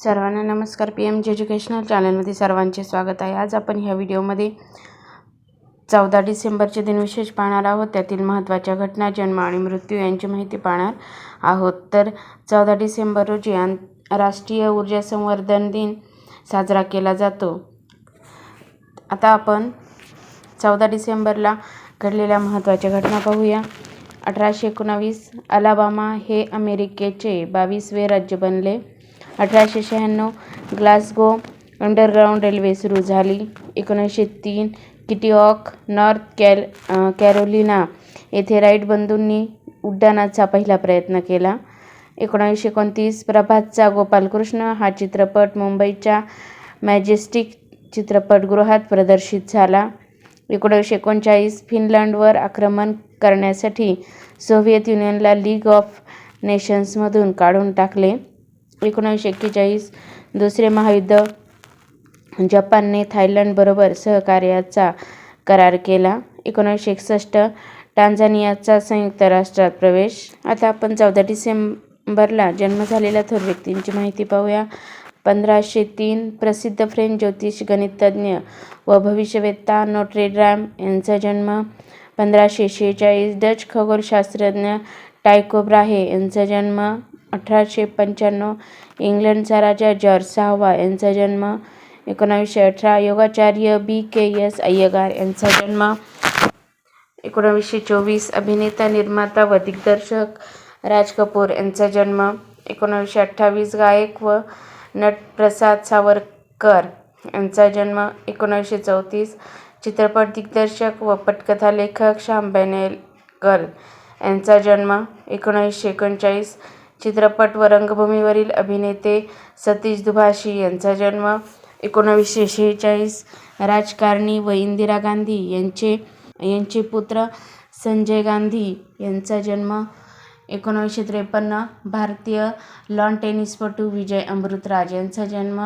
सर्वांना नमस्कार. P M G educational चॅनलमध्ये सर्वांचे स्वागत आहे. आज आपण ह्या व्हिडिओमध्ये चौदा डिसेंबरचे दिन विशेष पाहणार आहोत. त्यातील महत्त्वाच्या घटना जन्म आणि मृत्यू यांची माहिती पाहणार आहोत. तर चौदा डिसेंबर रोजी आंतरराष्ट्रीय ऊर्जा संवर्धन दिन साजरा केला जातो. आता आपण चौदा डिसेंबरला घडलेल्या महत्त्वाच्या घटना पाहूया. अठराशे एकोणावीस अलाबामा हे अमेरिकेचे बावीसवे राज्य बनले. अठराशे शहाण्णव ग्लासगो अंडरग्राऊंड रेल्वे सुरू झाली. एकोणीसशे तीन किटीऑक नॉर्थ कॅल कॅरोलिना येथे राईट बंधूंनी उड्डाणाचा पहिला प्रयत्न केला. एकोणावीसशे एकोणतीस प्रभातचा गोपालकृष्ण हा चित्रपट मुंबईच्या मॅजेस्टिक चित्रपटगृहात प्रदर्शित झाला. एकोणीसशे एकोणचाळीस फिनलंडवर आक्रमण करण्यासाठी सोव्हिएत युनियनला लीग ऑफ नेशन्समधून काढून टाकले. एकोणीसशे एक्केचाळीस दुसरे महायुद्ध जपानने थायलंडबरोबर सहकार्याचा करार केला. एकोणीसशे एकसष्ट टांझानियाचा संयुक्त राष्ट्रात प्रवेश. आता आपण चौदा डिसेंबरला जन्म झालेल्या थोर व्यक्तींची माहिती पाहूया. पंधराशे तीन प्रसिद्ध फ्रेंच ज्योतिष गणितज्ञ व भविष्यवेत्ता नोट्रेड्राम यांचा जन्म. पंधराशे शेहेचाळीस डच खगोलशास्त्रज्ञ टायको ब्राहे यांचा जन्म. अठराशे पंच्याण्णव. इंग्लंडचा राजा जॉर्ज सहावा यांचा जन्म एकोणावीसशे अठरा. योगाचार्य बी के एस अय्यगार यांचा जन्म एकोणावीसशे चोवीस. अभिनेता निर्माता व दिग्दर्शक राज कपूर यांचा जन्म एकोणावीसशे अठ्ठावीस. गायक व नटप्रसाद सावरकर यांचा जन्म एकोणावीसशे चौतीस. चित्रपट दिग्दर्शक व पटकथा लेखक श्याम बेनेगल यांचा जन्म एकोणावीसशे एकोणचाळीस. चित्रपट व रंगभूमीवरील अभिनेते सतीश दुभाषी यांचा जन्म एकोणावीसशे शेहेचाळीस राजकारणी व इंदिरा गांधी यांचे यांचे पुत्र संजय गांधी यांचा जन्म एकोणावीसशे त्रेपन्न भारतीय लॉन टेनिसपटू विजय अमृतराज यांचा जन्म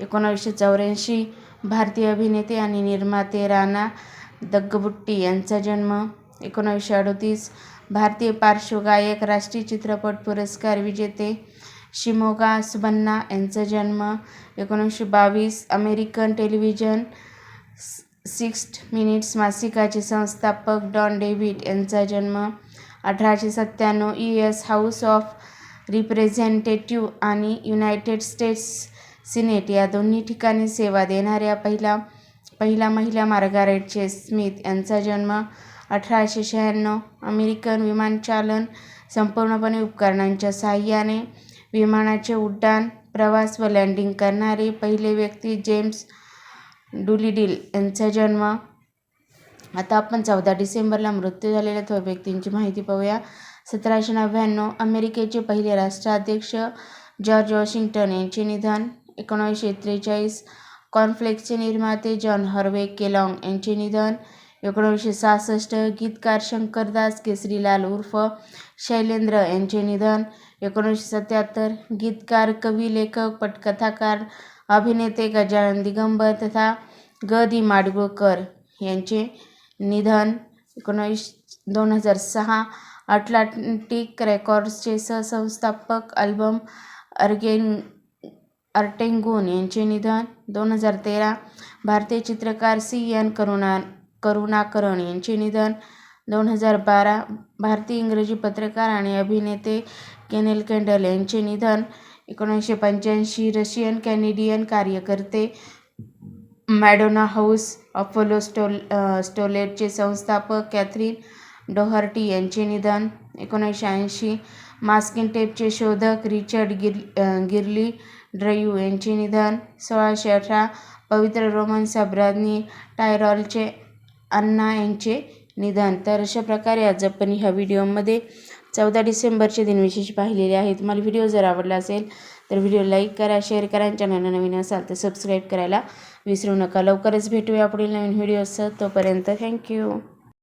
एकोणावीसशे चौऱ्याऐंशी भारतीय अभिनेते आणि निर्माते राणा दग्गबुट्टी यांचा जन्म एकोणावीसशे अडतीस भारतीय पार्श्वगायक राष्ट्रीय चित्रपट पुरस्कार विजेते शिमोगा सुबन्ना यांचा जन्म एकोणीसशे बावीस अमेरिकन टेलिव्हिजन सिक्स्ट मिनिट्स मासिकाचे संस्थापक डॉन डेव्हिड यांचा जन्म अठराशे सत्त्याण्णव U S House of Representative आणि युनायटेड स्टेट्स सिनेट या दोन्ही ठिकाणी सेवा देणाऱ्या पहिला पहिला महिला मार्गारेटचे स्मिथ यांचा जन्म अठराशे शहाण्णव अमेरिकन विमानचालन संपूर्णपणे उपकरणांच्या साहाय्याने विमानाचे उड्डाण प्रवास व लँडिंग करणारे पहिले व्यक्ती जेम्स डुलिडिल यांचा जन्म. आता आपण चौदा डिसेंबरला मृत्यू झालेल्या थोर व्यक्तींची माहिती पाहूया. सतराशे नव्याण्णव अमेरिकेचे पहिले राष्ट्राध्यक्ष जॉर्ज वॉशिंग्टन यांचे निधन. एकोणीसशे त्रेचाळीस कॉन्फ्लेक्सचे निर्माते जॉन हर्वे केलॉंग यांचे निधन. एकोणीसशे सहासष्ट गीतकार शंकरदास केसरीलाल उर्फ शैलेंद्र यांचे निधन. एकोणीसशे सत्याहत्तर गीतकार कवी लेखक पटकथाकार अभिनेते गजानन दिगंबर तथा ग दि माडगुळकर यांचे निधन. एकोणीस दोन हजार सहा अटलांटिक रेकॉर्ड्सचे सहसंस्थापक अल्बम अर्गेन अर्टेंगून यांचे निधन. दोन हजार तेरा भारतीय चित्रकार सी एन करुणा करुणाकरण यांचे निधन दोन हजार बारा भारतीय इंग्रजी पत्रकार आणि अभिनेते केनेल केंडल यांचे निधन. एकोणीसशे पंच्याऐंशी रशियन कॅनेडियन कार्यकर्ते मॅडोना हाऊस अपोलो स्टोल स्टोलेटचे संस्थापक कॅथरीन डोहर्टी यांचे निधन. एकोणीसशे ऐंशी मास्किन टेपचे शोधक रिचर्ड गिर गिरली ड्रयू यांचे निधन. सोळाशे अठरा पवित्र रोमन साम्राज्ञी टायरॉलचे अण्णा यांचे निधन. तर अशा प्रकारे आज आपण ह्या व्हिडिओमध्ये चौदा डिसेंबरचे दिन विशेष पाहिलेले आहे तुम्हाला व्हिडिओ जर आवडला असेल तर व्हिडिओ लाईक करा शेअर करा चॅनलला नवीन असाल तर सबस्क्राईब करायला विसरू नका. लवकरच भेटूया पुढील नवीन व्हिडिओसह. तोपर्यंत थँक्यू.